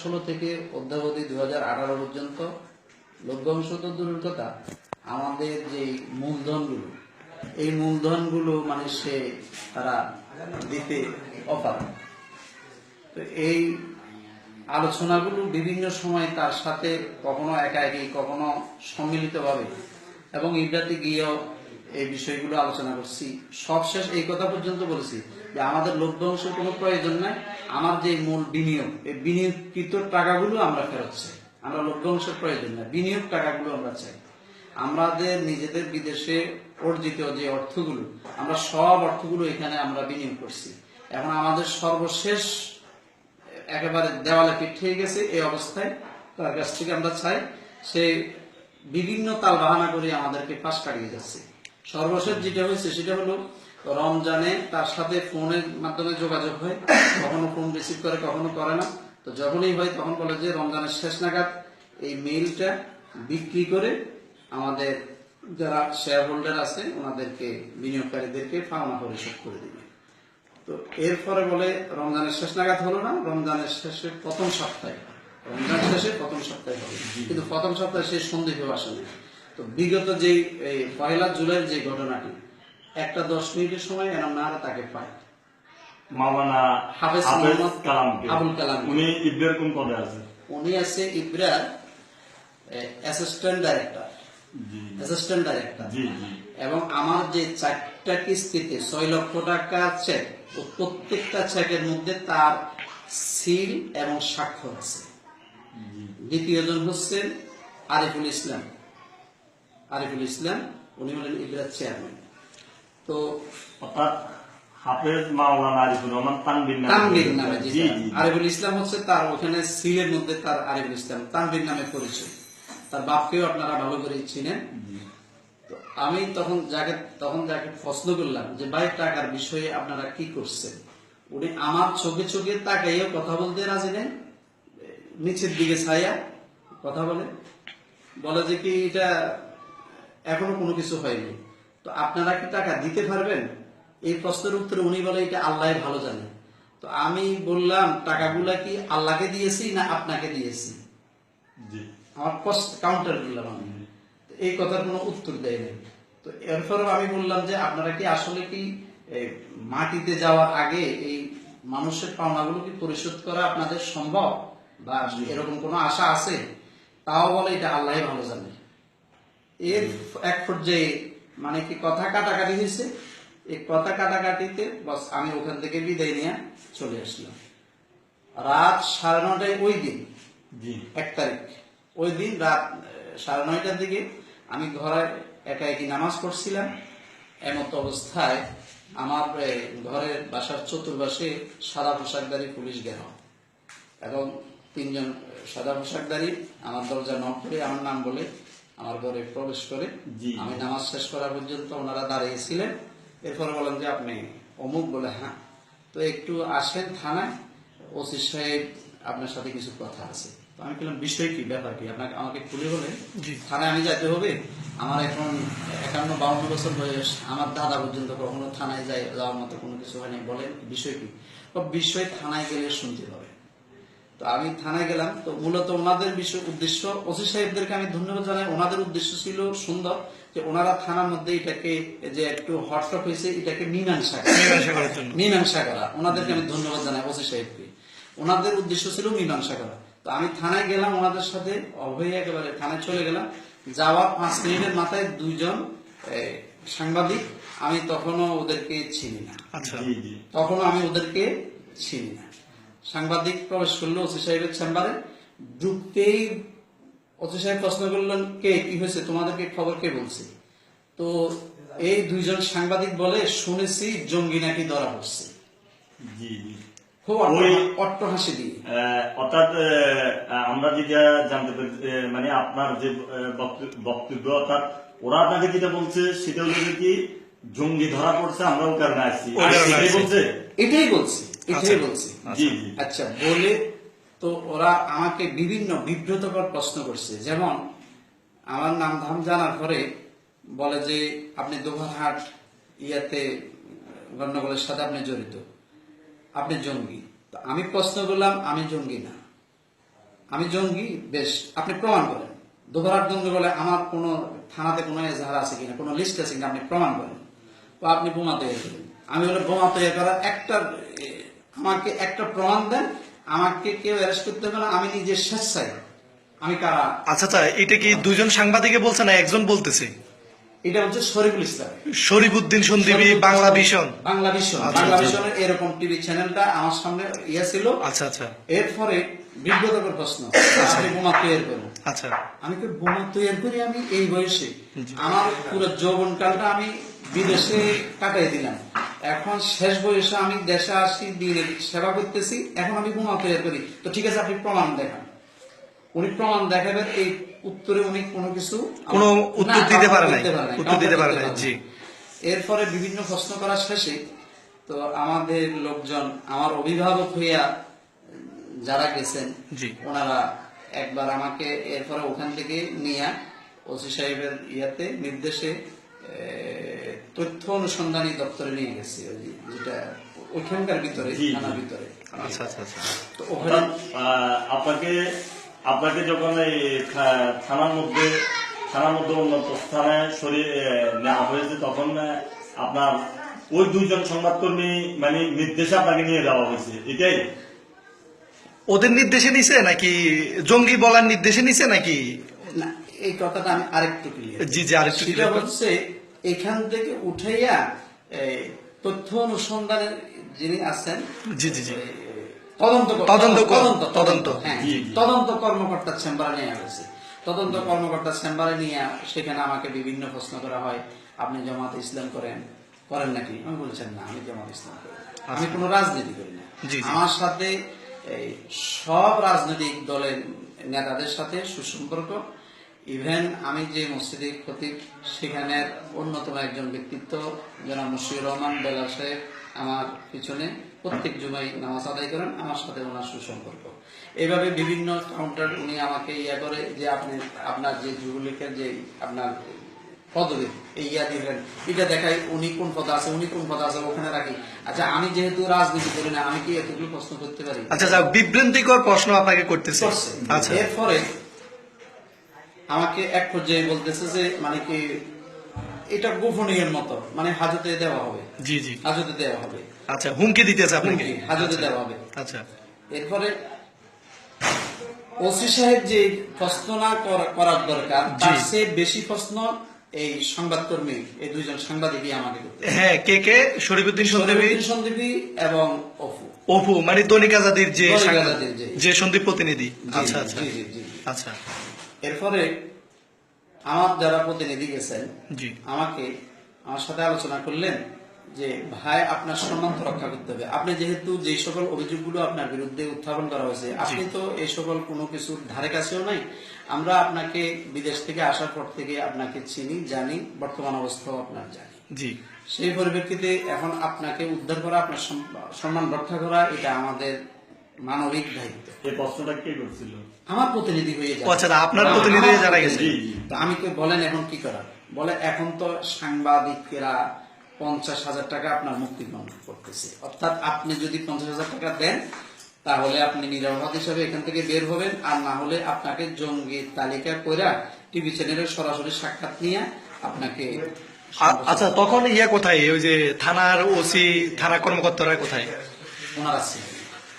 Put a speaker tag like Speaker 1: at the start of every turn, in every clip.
Speaker 1: ষোলো থেকে অদ্যাবধি দু হাজার আঠারো পর্যন্ত লভ্যাংশ তো দূরের কথা, আমাদের যে মূলধনগুলো, এই মূলধনগুলো মানে সে তারা দিতে অপার তো এই আলোচনাগুলো বিভিন্ন সময় তার সাথে কখনো একাকি, কখনো সম্মিলিতভাবে, এবং ইবরাতে গিয়েও এই বিষয়গুলো আলোচনা করছি। সবশেষ এই কথা পর্যন্ত বলেছি যে আমাদের লভ্যাংশ কোনো প্রয়োজন নাই। আমার যে মূল বিনিয়োগ, এই বিনিয়োগকৃত টাকাগুলো আমরা ফেরত চাই। আমরা লভ্যাংশের প্রয়োজন নাই, বিনিয়োগ টাকাগুলো আমরা চাই। আমাদের নিজেদের বিদেশে অর্জিত যে অর্থগুলো, আমরা সব অর্থগুলো এখানে আমরা বিনিয়োগ করছি। এখন আমাদের সর্বশেষ একেবারে দেওয়ালে পিঠ হয়ে গেছে এই অবস্থায়। তার কাছ থেকে আমরা চাই সে বিভিন্ন তাল বাহানা করে আমাদেরকে পাশ কাটিয়ে যাচ্ছে। সর্বশেষ যেটা হয়েছে সেটা হলো রমজানে তার সাথে ফোনের মাধ্যমে যোগাযোগ হয়। কখনো ফোন রিসিভ করে, কখনো করে না। তো যখনই হয় তখন বলে যে রমজানের শেষ নাগাদ এই মেইলটা বিক্রি করে আমাদের যারা শেয়ার হোল্ডার আছে ওনাদেরকে, বিনিয়োগকারীদেরকে পাওনা পরিশোধ করে দিবে। তো এরপরে বলে রমজানের শেষ নাগাদ হলো না, রমজানের শেষে প্রথম সপ্তাহে রমজান শেষে প্রথম সপ্তাহে হবে। কিন্তু প্রথম সপ্তাহে সে সন্দেহ আসেনি তো বিগত যে এই পয়লা জুলাইয়ের যে ঘটনাটি একটা দশ মিনিটের সময় এনাম নাহারা তাকে পায়
Speaker 2: মাওলানা
Speaker 1: হাফেজ মোহাম্মদ
Speaker 2: কালাম
Speaker 1: আবুল কালাম।
Speaker 2: উনি ইব্রার কোন পদে আছে?
Speaker 1: উনি আছে ইব্রার অ্যাসিস্ট্যান্ট ডাইরেক্টর অ্যাসিস্ট্যান্ট ডাইরেক্টর এবং আমার যে চারটা কিস্তিতে ছয় লক্ষ টাকা চেক প্রত্যেকটা চেকের মধ্যে তার সিল এবং স্বাক্ষর আছে। দ্বিতীয়জন হচ্ছেন আরিফুল ইসলাম। আরিফুল ইসলাম উনি হলেন ইবরাজ চেয়ারম্যান। তো
Speaker 2: অর্থাৎ হাফেজ মাওলানা আরিফুর রহমান তানবির নামে
Speaker 1: তানভীর নামে
Speaker 2: জি
Speaker 1: আরিফুল ইসলাম হচ্ছে তার ওখানে সিলের মধ্যে তার আরিফুল ইসলাম তানভীর নামে পরিচয় তার বাপকেও আপনারা ভালো করে চিনেন। তো আমি তখন যাকে তখন যাকে প্রশ্ন করলাম যে ভাই টাকার বিষয়ে আপনারা কি করছেন? উনি আমার চোখে চোখে তাকাইয়া কথা বলতে রাজি নেন নিচের দিকে ছায়া কথা বলে। বলে যে কি এটা এখনও কোনো কিছু হয়নি। তো আপনারা কি টাকা দিতে পারবেন? এই প্রশ্নের উত্তরে উনি বলে এটা আল্লাহ ভালো জানে। তো আমি বললাম টাকাগুলা কি আল্লাহকে দিয়েছি না আপনাকে দিয়েছি? আমার কাউন্টার দিলাম আমি। এই কথার কোনো উত্তর দেয়নি তো এরপরেও আমি বললাম যে আপনারা কি আসলে কি মাটিতে যাওয়ার আগে এই মানুষের পাওনাগুলো কি পরিশোধ করা আপনাদের সম্ভব? বা এরকম কোনো আশা আছে? তাও বলে এটা আল্লাহ ভালো জানে। এর এক পর্যায়ে মানে কি কথা কাটাকাটি হয়েছে। এই কথা কাটাকাটিতে বাস আমি ওখান থেকে বিদায় নিয়ে চলে আসলাম। রাত সাড়ে নটায় ওই দিন এক তারিখ। ওই দিন রাত সাড়ে নয়টার দিকে আমি ঘরে একা একই নামাজ পড়ছিলাম। এমত অবস্থায় আমার ঘরের বাসার চতুর্পাশে সাদা পোশাকধারী পুলিশ গেল এবং তিনজন সাদা পোশাকধারী আমার দরজা নক করে আমার নাম বলে আমার ঘরে প্রবেশ করে আমি নামাজ শেষ করা পর্যন্ত ওনারা দাঁড়িয়েছিলেন। এরপর বলেন যে আপনি অমুক? বলে হ্যাঁ। তো একটু আসেন থানায় ওসি সাহেব আপনার সাথে কিছু কথা আছে। তো আমি বললাম বিষয় কি? ব্যাপার কি? আপনাকে আমাকে খুলে বলেন। থানায় আমি যাইতে হবে? আমার এখন একান্ন বাউন্ন বছর বয়স। আমার দাদা পর্যন্ত কখনো থানায় যায় যাওয়ার মতো কোনো কিছু হয়নি। বলেন বিষয় কি? বিষয় থানায় গেলে শুনতে হবে। তো আমি থানায় গেলাম। তো মূলত ওনাদের বিষয় উদ্দেশ্য ওসি সাহেবদেরকে আমি ধন্যবাদ জানাই। ওনাদের উদ্দেশ্য ছিল সুন্দর যে ওনারা থানার মধ্যে এটাকে যে একটু হটস্টপ হয়েছে এটাকে মীমাংসা। মীমাংসা করা। ওনাদেরকে আমি ধন্যবাদ জানাই ওসি সাহেবকে। ওনাদের উদ্দেশ্য ছিল মীমাংসা করা। তো আমি থানায় গেলাম ওনাদের সাথে অভয় একেবারে থানায় চলে গেলাম। যাওয়া পাঁচ মিনিটের মাথায় দুইজন সাংবাদিক আমি তখনও ওদেরকে চিনি না।
Speaker 2: জি
Speaker 1: তখনও আমি ওদেরকে চিনি না। সাংবাদিক প্রবেশ করল ওসি সাহেবের চেম্বারে। ঢুকতেই ওসি সাহেব প্রশ্ন করলেন কে? কি হয়েছে? তোমাদেরকে খবর কে বলছে? তো এই দুইজন সাংবাদিক বলে শুনেছি জঙ্গি নাকি ধরা
Speaker 2: আহ, অর্থাৎ আমরা যেটা জানতে পারি মানে আপনার যে বক্তব্য- অর্থাৎ ওরা আপনাকে যেটা বলছে সেটা হলো কি জঙ্গি ধরা পড়ছে আমরা ও কারণে আসছি।
Speaker 1: এটাই বলছি। এটাই বলছি।
Speaker 2: জি জি।
Speaker 1: আচ্ছা বলে তো ওরা আমাকে বিভিন্ন বিব্রতকর প্রশ্ন করছে। যেমন আমার নাম ধাম জানার পরে বলে যে আপনি দোভারহাট ইয়াতে গণ্ডগোলের সাথে আপনি জড়িত। আপনি জঙ্গি। তো আমি প্রশ্ন করলাম আমি জঙ্গি না। আমি জঙ্গি? বেশ আপনি প্রমাণ করেন। দোহরার জঙ্গি বলে আমার কোনো থানাতে কোনো এজাহার আছে কিনা? কোনো লিস্ট আছে কিনা? আপনি প্রমাণ করেন। তো আপনি বোমা তৈরি করেন। আমি বলে বোমা তৈরি করার একটা আমাকে একটা প্রমাণ দেন আমাকে কেউ অ্যারেস্ট করতে হবে না আমি নিজে স্বেচ্ছায়। আমি কারা?
Speaker 3: আচ্ছা আচ্ছা এটা কি দুজন সাংবাদিকে বলছে না একজন বলতেছে?
Speaker 1: এটা হচ্ছে শরীফুল ইসলাম।
Speaker 3: শরীফুদ্দিন সন্দীপী বাংলা ভিশন।
Speaker 1: বাংলা ভিশন।
Speaker 3: আচ্ছা,
Speaker 1: বাংলা
Speaker 3: আচ্ছা।
Speaker 1: ভিশনের এরকম টিভি চ্যানেলটা আমার সামনে ইয়ে ছিল।
Speaker 3: আচ্ছা আচ্ছা।
Speaker 1: এরপরে বিব্রতকর প্রশ্ন। আপনি বোমা তৈরি করুন।
Speaker 3: আচ্ছা।
Speaker 1: আমি তো বোমা তৈরি করি আমি এই বয়সে। আমার পুরো যৌবনকালটা আমি বিদেশে কাটাই দিলাম। এখন শেষ বয়সে আমি দেশে আসি দিয়ে সেবা করতেছি এখন আমি বোমা তৈরি করি। তো ঠিক আছে আপনি প্রমাণ দেখান। উনি প্রমাণ দেখাবেন এই উত্তরে উনি কোনো কিছু
Speaker 3: কোনো উত্তর দিতে পারে নাই, উত্তর দিতে পারে নাই, জি।
Speaker 1: এরপরে বিভিন্ন প্রশ্ন করা শেষে তো আমাদের লোকজন আমার অভিভাবক হইয়া যারা গেছেন ওনারা একবার আমাকে এরপরে ওখান থেকে নিয়ে ওসি সাহেবের ইয়াতে নির্দেশে তথ্য অনুসন্ধানী দপ্তরে নিয়ে গেছে ওই যেটা ওইখানকার ভিতরে। থানার ভিতরে।
Speaker 3: আচ্ছা আচ্ছা আচ্ছা।
Speaker 1: তো ওখানে
Speaker 2: আপনাকে আপনাকে যখন এই থানার মধ্যে থানার মধ্যে উন্নত স্থানে সরিয়ে নেওয়া হয়েছে তখন আপনার ওই দুইজন সংবাদকর্মী মানে নির্দেশে আপনাকে নিয়ে যাওয়া হয়েছে এটাই?
Speaker 3: ওদের নির্দেশে নিছে নাকি? জঙ্গি বলার নির্দেশে নিছে নাকি?
Speaker 1: না এই কথাটা আমি আরেকটু ক্লিয়ার
Speaker 3: জি, জি, আরেকটু
Speaker 1: হচ্ছে এখান থেকে উঠাইয়া তথ্য অনুসন্ধানের যিনি আছেন
Speaker 3: জি জি জি
Speaker 1: তদন্ত
Speaker 3: তদন্ত
Speaker 1: তদন্ত
Speaker 3: তদন্ত।
Speaker 1: হ্যাঁ। তদন্ত কর্মকর্তার চেম্বারে নিয়ে গেছে তদন্ত কর্মকর্তার চেম্বারে নিয়ে সেখানে আমাকে বিভিন্ন প্রশ্ন করা হয় আপনি জামাত ইসলাম করেন করেন নাকি আমি বলছেন না আমি জামাত ইসলাম করি আমি কোনো রাজনীতি করি না
Speaker 3: আচ্ছা।
Speaker 1: আমার সাথে সব রাজনৈতিক দলের নেতাদের সাথে সুসম্পর্ক ইভেন আমি যে মসজিদের খতিব সেখানের অন্যতম একজন ব্যক্তিত্ব জনাব মুশিউর রহমান বেলাল সাহেব আমার পিছনে প্রত্যেক জুমাই নামাজ আদায় করেন আমার সাথে ওনার সুসম্পর্ক। এইভাবে বিভিন্ন কাউন্টার উনি আমাকে ইয়া করে যে আপনি আপনার যে যুবলীগের যে আপনার পদবি এই ইয়া দিবেন এটা দেখাই উনি কোন পদে আছে উনি কোন পদে আছে ওখানে রাখি। আচ্ছা আমি যেহেতু রাজনীতি করি না আমি কি এতগুলো প্রশ্ন করতে পারি?
Speaker 3: আচ্ছা আচ্ছা বিভ্রান্তিকর প্রশ্ন আপনাকে করতেছে। আচ্ছা।
Speaker 1: এরপরে আমাকে এক পর্যায়ে বলতেছে যে মানে কি এটা গোপনীয়ের মতো মানে হাজতে দেওয়া হবে।
Speaker 3: জি জি।
Speaker 1: হাজতে দেওয়া হবে।
Speaker 3: আচ্ছা হুমকি দিতেছে আপনাকে?
Speaker 1: হাজতে
Speaker 3: আচ্ছা,
Speaker 1: দেওয়া হবে।
Speaker 3: আচ্ছা।
Speaker 1: এরপরে ওসি সাহেব যে প্রশ্ন না করার দরকার তার চেয়ে বেশি প্রশ্ন এই সংবাদকর্মী এই দুইজন সাংবাদিকই আমাকে
Speaker 3: হ্যাঁ কে কে? শরীফুদ্দিন সন্দীপী।
Speaker 1: সন্দীপ এবং অফু
Speaker 3: অপু মানে দৈনিক আজাদির যে সন্দীপ প্রতিনিধি। আচ্ছা আচ্ছা।
Speaker 1: জি, জি, জি।
Speaker 3: আচ্ছা।
Speaker 1: এরপরে আমার যারা প্রতিনিধি গেছেন
Speaker 3: জি।
Speaker 1: আমাকে আমার সাথে আলোচনা করলেন যে ভাই আপনার সম্মান তো রক্ষা করতে হবে। আপনি যেহেতু যে সকল অভিযোগগুলো আপনার বিরুদ্ধে উত্থাপন করা হয়েছে আপনি তো এই সকল কোনো কিছুর ধারে কাছেও নাই। আমরা আপনাকে বিদেশ থেকে আসার পর থেকে আপনাকে চিনি জানি বর্তমান অবস্থাও আপনার জানি।
Speaker 3: জি।
Speaker 1: সেই পরিপ্রেক্ষিতে এখন আপনাকে উদ্ধার করা আপনার সম্মান রক্ষা করা এটা আমাদের মানবিক দায়িত্ব।
Speaker 2: এই প্রশ্নটা কে করছিল?
Speaker 1: আমার প্রতিনিধি হয়ে যাবে।
Speaker 3: আচ্ছা, আপনার প্রতিনিধি যারা গেছে।
Speaker 2: জি, জি।
Speaker 1: তো আমি কই বলেন এখন কি করার বলে এখন তো সাংবাদিকেরা পঞ্চাশ হাজার টাকা আপনার মুক্তিপণ করতেছে। অর্থাৎ আপনি যদি পঞ্চাশ হাজার টাকা দেন তাহলে আপনি নিরাপদ হিসাবে এখান থেকে বের হবেন আর না হলে আপনাকে জঙ্গি তালিকা করে টিভি চ্যানেলের সরাসরি সাক্ষাৎ নিয়ে আপনাকে
Speaker 3: আচ্ছা তখন ইয়ে কোথায়? ওই যে থানার ওসি থানা কর্মকর্তারা কোথায়?
Speaker 1: ওনারা আছে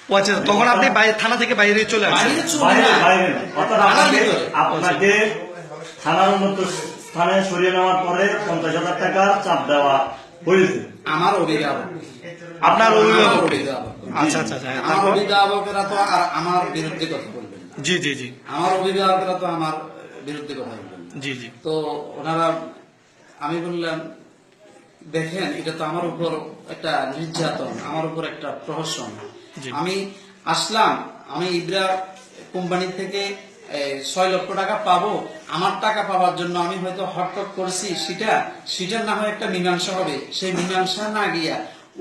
Speaker 3: ও আচ্ছা তখন আপনি বাইরে থানা থেকে বাইরে চলে আসছেন?
Speaker 1: চলে
Speaker 2: বাইরে
Speaker 1: না।
Speaker 2: বাইরে না। অর্থাৎ
Speaker 1: থানার
Speaker 2: আপনাকে থানার উন্নত স্থানে সরিয়ে নেওয়ার পরে পঞ্চাশ হাজার টাকা চাপ দেওয়া হয়েছে।
Speaker 1: আমার অভিভাবক।
Speaker 3: আপনার
Speaker 1: আমার
Speaker 3: অভিভাবক? আচ্ছা আচ্ছা আচ্ছা
Speaker 1: আমার
Speaker 3: তারপর?
Speaker 1: অভিভাবকেরা তো আর আমার বিরুদ্ধে কথা বলবেন
Speaker 3: জি জি জি।
Speaker 1: আমার অভিভাবকরা তো আমার বিরুদ্ধে কথা বলবেন
Speaker 3: জি জি।
Speaker 1: তো ওনারা আমি বললাম দেখেন এটা তো আমার উপর একটা নির্যাতন আমার উপর একটা প্রহসন। আমি আসলাম, আমি ইব্রা কোম্পানি থেকে ছয় লক্ষ টাকা পাবো, আমার টাকা পাওয়ার জন্য আমি হয়তো হটকট করছি সেটা সেটা না হয় একটা মীমাংসা হবে। সেই মীমাংসা না গিয়া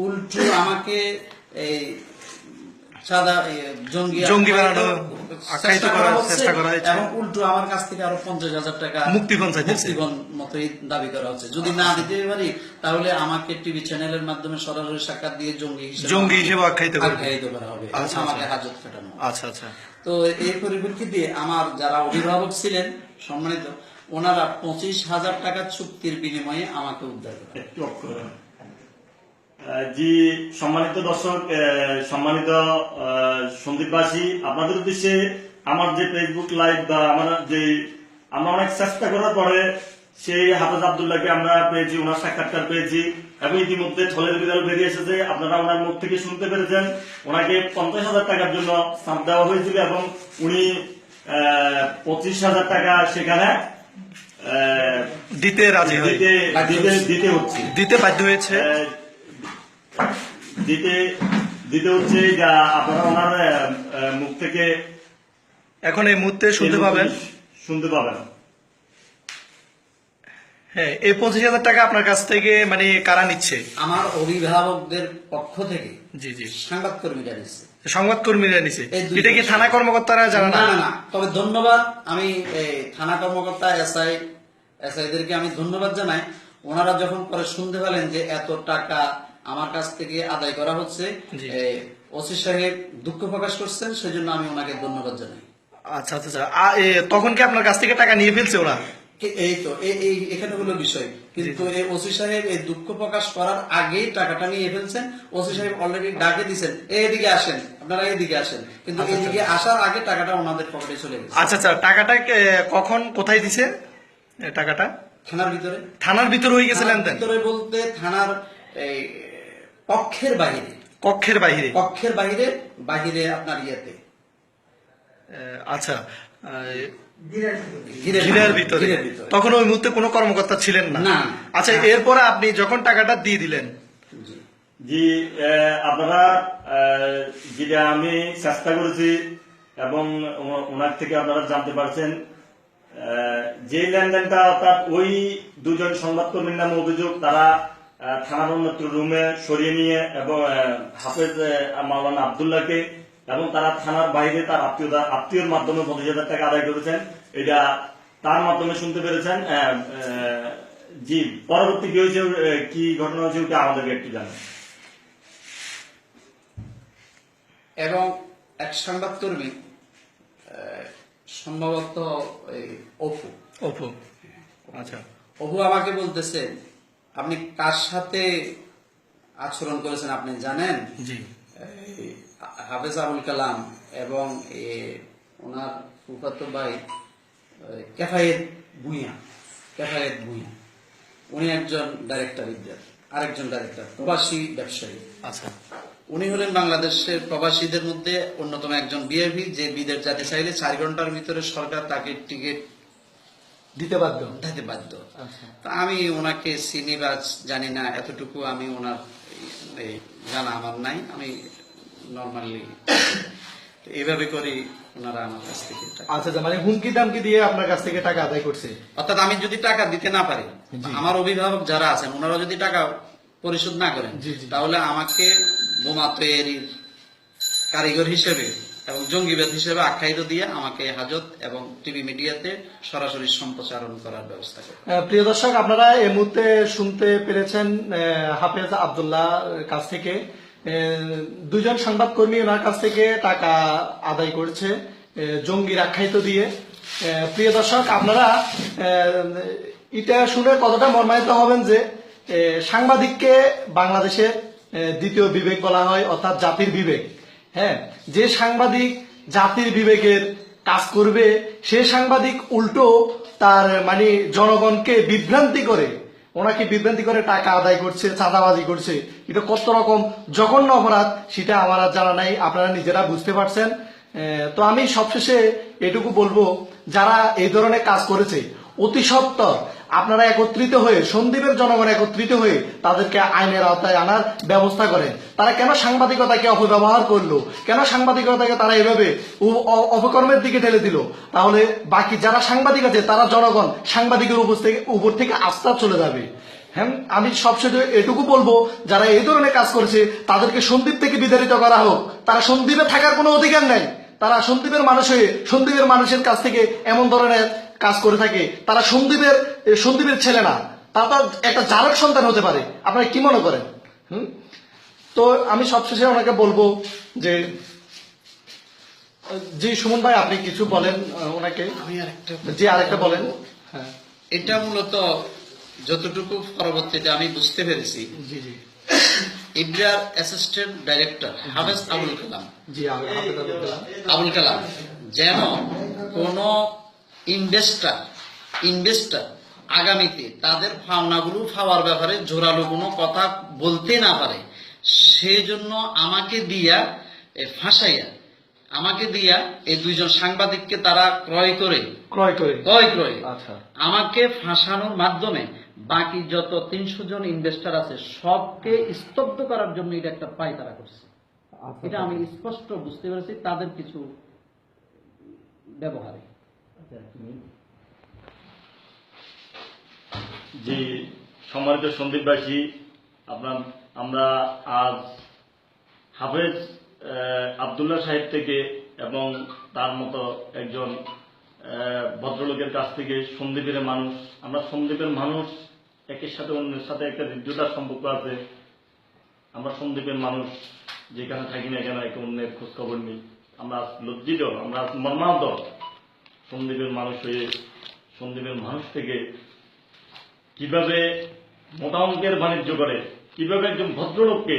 Speaker 1: উল্টো আমাকে এই সাদা জঙ্গি
Speaker 3: জঙ্গি বানানো। আখ্যায়িত করার চেষ্টা করা হয়েছে।
Speaker 1: এবং উল্টো আমার কাছ থেকে আরও পঞ্চাশ হাজার টাকা
Speaker 3: মুক্তিপণ
Speaker 1: মুক্তিপণ মতোই দাবি করা হচ্ছে। যদি না দিতে পারি তাহলে আমাকে টিভি চ্যানেলের মাধ্যমে সরাসরি সাক্ষাৎ দিয়ে জঙ্গি হিসেবে
Speaker 3: জঙ্গি হিসেবে আখ্যায়িত
Speaker 1: আখ্যায়িত করা হবে। আমাকে। হাজত কাটানো
Speaker 3: আচ্ছা আচ্ছা।
Speaker 1: তো এই পরিপ্রেক্ষিতে আমার যারা অভিভাবক ছিলেন সম্মানিত ওনারা পঁচিশ হাজার টাকা চুক্তির বিনিময়ে আমাকে উদ্ধার করে
Speaker 2: একটু অফ করে দেন। আহ, জি সম্মানিত দর্শক সম্মানিত সন্দীপবাসী আপনাদের উদ্দেশ্যে আমার যে ফেসবুক লাইভ বা আমার যে আমরা অনেক চেষ্টা করার পরে সেই হাফেজ আবদুল্লাহকে আমরা পেয়েছি ওনার সাক্ষাৎকার পেয়েছি এবং ইতিমধ্যে ছলের বিড়াল বেরিয়ে এসেছে। আপনারা ওনার মুখ থেকে শুনতে পেরেছেন। ওনাকে পঞ্চাশ হাজার টাকার জন্য চাপ দেওয়া হয়েছিল এবং উনি পঁচিশ হাজার টাকা সেখানে আহ,
Speaker 3: দিতে রাজি
Speaker 2: দিতে দিতে হচ্ছে।
Speaker 3: দিতে বাধ্য হয়েছে।
Speaker 2: দিতে দিতে হচ্ছে যা আপনারা ওনার মুখ থেকে
Speaker 3: এখন এই মুহূর্তে শুনতে পাবেন।
Speaker 2: শুনতে পাবেন।
Speaker 3: হ্যাঁ এই পঁচিশ হাজার টাকা আপনার কাছ থেকে মানে কারা নিচ্ছে?
Speaker 1: আমার অভিভাবকদের পক্ষ থেকে
Speaker 3: জি জি।
Speaker 1: সংবাদ কর্মীরা নিচ্ছে।
Speaker 3: সংবাদ কর্মীরা নিছে এটা কি থানা কর্মকর্তারা জানা
Speaker 1: না?
Speaker 3: না
Speaker 1: না না। তবে ধন্যবাদ আমি থানা কর্মকর্তা এসআই এসআইদেরকে আমি ধন্যবাদ জানাই। ওনারা যখন পরে শুনতে পেলেন যে এত টাকা আমার কাছ থেকে আদায় করা হচ্ছে। ওসি সাহেব দুঃখ প্রকাশ করছেন সেজন্য আমি ওনাকে ধন্যবাদ জানাই।
Speaker 3: আচ্ছা আচ্ছা আচ্ছা। তখন কি আপনার কাছ থেকে টাকা নিয়ে ফেলছে ওরা?
Speaker 1: এই তো এই- এখানে হলো বিষয়। কিন্তু এই ওসি সাহেব এই দুঃখ প্রকাশ করার আগেই টাকাটা নিয়ে ফেলছেন। ওসি সাহেব অলরেডি ডাকে দিছেন এইদিকে আসেন আপনারা এইদিকে আসেন। কিন্তু এইদিকে আসার আগে টাকাটা ওনাদের পকেটে চলে গেছে।
Speaker 3: আচ্ছা আচ্ছা টাকাটা কখন কোথায় দিছে টাকাটা?
Speaker 1: থানার ভিতরে।
Speaker 3: থানার ভিতরে হয়ে গেছে লেনদেন?
Speaker 1: ভিতরে বলতে থানার এই কক্ষের বাহিরে।
Speaker 3: কক্ষের বাইরে
Speaker 1: কক্ষের বাহিরে বাহিরে আপনার ইয়েতে।
Speaker 3: আচ্ছা ঘিরের ভিতরে। তখন ওই মুহূর্তে কোনো কর্মকর্তা ছিলেন না। আচ্ছা। এরপরে আপনি যখন টাকাটা দিয়ে দিলেন?
Speaker 1: জি।
Speaker 2: আপনারা যেটা আমি চেষ্টা করেছি এবং ওনার থেকে আপনারা জানতে পারছেন যে লেনদেনটা অর্থাৎ ওই দুজন সংবাদকর্মীর নামে অভিযোগ তারা থানার অন্যত্র রুমে সরিয়ে নিয়ে এবং হাফেজ মাওলানা আবদুল্লাহকে এবং তারা থানার বাইরে তার আত্মীয়তা আত্মীয়র মাধ্যমে পঁচিশ হাজার টাকা আদায় করেছেন। এটা তার মাধ্যমে শুনতে পেরেছেন। জি পরবর্তী কি হয়েছে কি ঘটনা হয়েছে ওটা আমাদেরকে একটু জানেন।
Speaker 1: এবং এক সংবাদকর্মী আহ, সম্ভবত এই অপু।
Speaker 3: ওপো আচ্ছা।
Speaker 1: অপু আমাকে বলতেছে আপনি কার সাথে আচরণ করেছেন আপনি জানেন? হাফেজ আবুল কালাম এবং এ, ওনার ফুফাতো ভাই এ, কেফায়েত ভুঁইয়া কেফায়েত ভুঁইয়া। উনি একজন ডাইরেক্টর ইন্ডিয়ার আরেকজন ডাইরেক্টর প্রবাসী ব্যবসায়ী।
Speaker 3: আচ্ছা।
Speaker 1: উনি হলেন বাংলাদেশের প্রবাসীদের মধ্যে অন্যতম একজন বিএভি যে বিদেশ যেতে চাইলে চার ঘণ্টার ভিতরে সরকার তাকে টিকিট
Speaker 3: দিতে বাধ্য?
Speaker 1: দিতে বাধ্য।
Speaker 3: আচ্ছা।
Speaker 1: তা আমি ওনাকে চিনি বা জানি না এতটুকু আমি ওনার জানা আমার নাই। আমি নর্মালি এইভাবে করি ওনারা আমার কাছ থেকে
Speaker 3: আচ্ছা আচ্ছা, মানে হুমকি দামকি দিয়ে আপনার কাছ থেকে টাকা আদায় করছে?
Speaker 1: অর্থাৎ আমি যদি টাকা দিতে না পারি আমার অভিভাবক যারা আছেন ওনারা যদি টাকা পরিশোধ না করেন। তাহলে আমাকে বোমা তৈরির কারিগর হিসেবে এবং জঙ্গিবাদ হিসেবে আখ্যায়িত দিয়ে আমাকে হাজত এবং টিভি মিডিয়াতে সরাসরি সম্প্রচারণ করার ব্যবস্থা করে
Speaker 3: প্রিয় দর্শক, আপনারা এই মুহূর্তে শুনতে পেরেছেন হাফেজ আবদুল্লাহ কাছ থেকে। দুজন সংবাদকর্মী ওনার কাছ থেকে টাকা আদায় করছে জঙ্গির আখ্যায়িত দিয়ে। প্রিয় দর্শক, আপনারা এটা শুনে কতটা মর্মায়িত হবেন যে সাংবাদিককে বাংলাদেশের দ্বিতীয় বিবেক বলা হয়, অর্থাৎ জাতির বিবেক। হ্যাঁ যে সাংবাদিক জাতির বিবেকের কাজ করবে, সে সাংবাদিক উল্টো তার মানে জনগণকে বিভ্রান্তি করে। ওনাকে বিভ্রান্তি করে টাকা আদায় করছে, চাঁদাবাজি করছে। এটা কত রকম জঘন্য অপরাধ, সেটা আমার আর জানা নাই, আপনারা নিজেরা বুঝতে পারছেন। তো আমি সবশেষে এটুকু বলব, যারা এই ধরনের কাজ করেছে, অতি সত্বর আপনারা একত্রিত হয়ে, সন্দীপের জনগণ একত্রিত হয়ে তাদেরকে আইনের আওতায় আনার ব্যবস্থা করেন। তারা কেন সাংবাদিকতাকে অপব্যবহার করল? কেন সাংবাদিকতাকে তারা এভাবে অপকর্মের দিকে ঠেলে দিল? তাহলে বাকি যারা সাংবাদিক আছে, তারা জনগণ সাংবাদিকের উপর থেকে উপর থেকে আস্থা চলে যাবে। হ্যাঁ আমি সবশেষে এটুকু বলব, যারা এই ধরনের কাজ করেছে, তাদেরকে সন্দীপ থেকে বিতাড়িত করা হোক। তারা সন্দীপে থাকার কোনো অধিকার নাই। তারা সন্দীপের মানুষ হয়ে সন্দীপের মানুষের কাছ থেকে এমন ধরনের কাজ করে থাকে তারা সন্দীপের সন্দীপের ছেলে না। তারা একটা জারক সন্তান হতে পারে। আপনারা কি মনে করেন? হুম? তো আমি সবশেষে ওনাকে বলব যে জি সুমন ভাই আপনি কিছু বলেন ওনাকে। জি আরেকটা বলেন। হ্যাঁ।
Speaker 1: এটা মূলত যতটুকু পরবর্তীতে আমি বুঝতে পেরেছি।
Speaker 3: জি জি।
Speaker 1: ইব্রার অ্যাসিস্ট্যান্ট ডাইরেক্টর হাফেজ আবুল কালাম।
Speaker 3: জি হাফেজ আবুল কালাম।
Speaker 1: আবুল কালাম যেন কোন ইনভেস্টার ইনভেস্টার আগামীতে তাদের পাওনাগুলো পাওয়ার ব্যাপারে জোরালো কোনো কথা বলতে না পারে। সেজন্য আমাকে দিয়া ফাঁসাইয়া আমাকে দিয়া এই দুইজন সাংবাদিককে তারা ক্রয় করে।
Speaker 3: ক্রয় করে।
Speaker 1: ক্রয় ক্রয়।
Speaker 3: আচ্ছা।
Speaker 1: আমাকে ফাঁসানোর মাধ্যমে বাকি যত তিনশো জন ইনভেস্টার আছে সবকে স্তব্ধ করার জন্য এটা একটা পায়তারা করছে।
Speaker 3: আচ্ছা
Speaker 1: এটা আমি স্পষ্ট বুঝতে পেরেছি তাদের কিছু ব্যবহারে।
Speaker 2: জি, সম্মানিত সন্দীপবাসী, আপনার, আমরা আজ হাফেজ আবদুল্লাহ সাহেব থেকে এবং তার মতো একজন ভদ্রলোকের কাছ থেকে সন্দীপের মানুষ, আমরা সন্দীপের মানুষ একের সাথে অন্যের সাথে একটা হৃদ্যতার সম্পর্ক আছে। আমরা সন্দীপের মানুষ, যেখানে থাকি না কেন, একে অন্যের খোঁজখবর নিই। আমরা আজ লজ্জিত, আমরা মর্মাহত। সন্দীপের মানুষ হয়ে, সন্দীপের মানুষ থেকে কীভাবে মোটা অঙ্কের বাণিজ্য করে, কীভাবে একজন ভদ্রলোককে,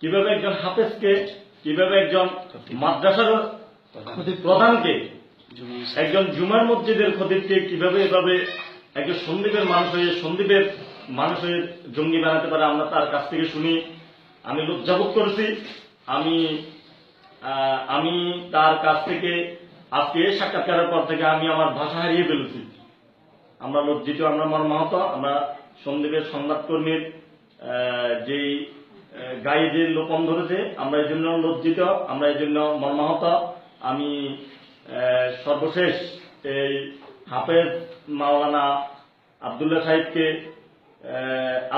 Speaker 2: কীভাবে একজন হাফেজকে, কীভাবে একজন মাদ্রাসার প্রধানকে, একজন জুমার মসজিদের খতিবকে কীভাবে এভাবে একজন সন্দীপের মানুষ হয়ে, সন্দীপের মানুষ হয়ে জঙ্গি বানাতে পারে, আমরা তার কাছ থেকে শুনি, আমি লজ্জাবোধ করেছি, আমি আমি তার কাছ থেকে আজকে এই সাক্ষাৎকারের পর থেকে আমি আমার ভাষা হারিয়ে ফেলেছি। আমরা লজ্জিত, আমরা মর্মাহত, আমরা সন্দীপের সংবাদকর্মীর যেই গায়ে যে লোপন ধরেছে, আমরা এই জন্য লজ্জিত, আমরা এই জন্য মর্মাহত। আমি সর্বশেষ এই হাফেজ মাওলানা আবদুল্লাহ সাহেবকে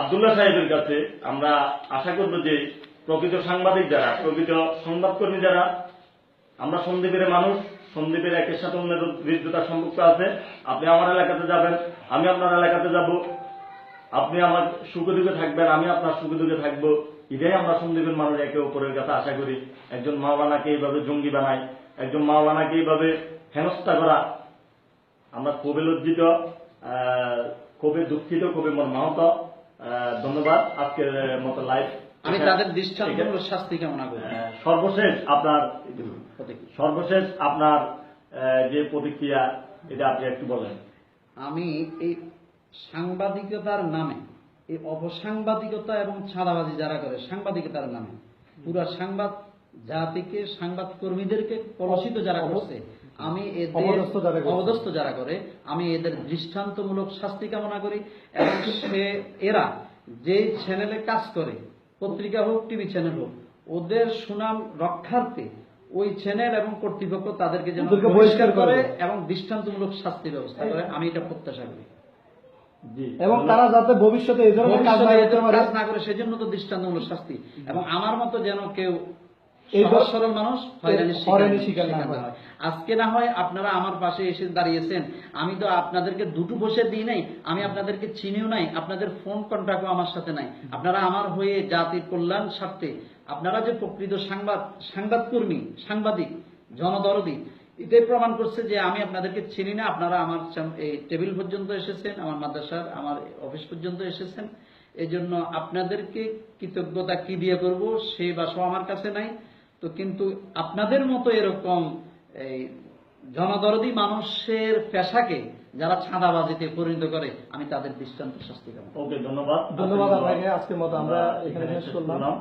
Speaker 2: আবদুল্লাহ সাহেবের কাছে আমরা আশা করব যে প্রকৃত সাংবাদিক যারা, প্রকৃত সংবাদকর্মী যারা, আমরা সন্দীপের মানুষ সন্দীপের একের সাথে অন্যের হৃদ্যতার সম্পর্ক আছে। আপনি আমার এলাকাতে যাবেন, আমি আপনার এলাকাতে যাব। আপনি আমার সুখে দুঃখে থাকবেন, আমি আপনার সুখে দুঃখে থাকব। এটাই আমরা সন্দীপের মানুষ একে অপরের কাছে আশা করি। একজন মাওলানাকে এইভাবে জঙ্গি বানাই একজন মাওলানাকে এইভাবে হেনস্থা করা। আমরা খুবই লজ্জিত খুবই দুঃখিত, খুবই মর্মাহত। ধন্যবাদ আজকের মতো লাইভ
Speaker 1: আমি তাদের দৃষ্টান্তমূলক শাস্তি কামনা করি।
Speaker 2: সর্বশেষ আপনার সর্বশেষ আপনার যে প্রতিক্রিয়া এটা আপনি একটু বলেন।
Speaker 1: আমি এই সাংবাদিকতার নামে এই অপসাংবাদিকতা এবং ছাড়াবাজি যারা করে সাংবাদিকতার নামে পুরা সংবাদ জাতিকে সাংবাদ কর্মীদেরকে কলসিত যারা করছে আমি এদের
Speaker 3: যারা
Speaker 1: অবদস্থ যারা করে আমি এদের দৃষ্টান্তমূলক শাস্তি কামনা করি এবং সে এরা যে চ্যানেলে কাজ করে পত্রিকা হোক টিভি চ্যানেল হোক ওদের সুনাম রক্ষার্থে ওই চ্যানেল এবং কর্তৃপক্ষ তাদেরকে যেন বহিষ্কার করে এবং দৃষ্টান্তমূলক শাস্তি ব্যবস্থা করে আমি এটা প্রত্যাশা করি।
Speaker 3: এবং তারা যাতে ভবিষ্যতে এই ধরনের কাজ না
Speaker 1: করে সেজন্য তো দৃষ্টান্তমূলক শাস্তি। এবং আমার মতো যেন কেউ সহজ সরল মানুষ হয়রানির শিকার-
Speaker 3: না হয়।
Speaker 1: আজকে না হয় আপনারা আমার পাশে এসে দাঁড়িয়েছেন। আমি তো আপনাদেরকে দুটো বসে দিই নাই আমি আপনাদেরকে চিনিও নাই আপনাদের ফোন কন্ট্যাক্টও আমার সাথে নাই। আপনারা আমার হয়ে জাতির কল্যাণ স্বার্থে আপনারা যে প্রকৃত সাংবাদ সাংবাদকর্মী সাংবাদিক জনদরদি এটাই প্রমাণ করছে যে আমি আপনাদেরকে চিনি না আপনারা আমার এই টেবিল পর্যন্ত এসেছেন আমার মাদ্রাসার আমার অফিস পর্যন্ত এসেছেন। এই জন্য আপনাদেরকে কৃতজ্ঞতা কি দিয়ে করব সেই বাসও আমার কাছে নাই। তো কিন্তু আপনাদের মতো এরকম এই জনদরদি মানুষের পেশাকে যারা ছাঁদাবাজিতে পরিণত করে আমি তাদের দৃষ্টান্ত শাস্তি দেবো।
Speaker 2: ওকে ধন্যবাদ।
Speaker 3: ধন্যবাদ আপনাকে আজকের মতো আমরা এখানে শেষ করলাম।
Speaker 2: করলাম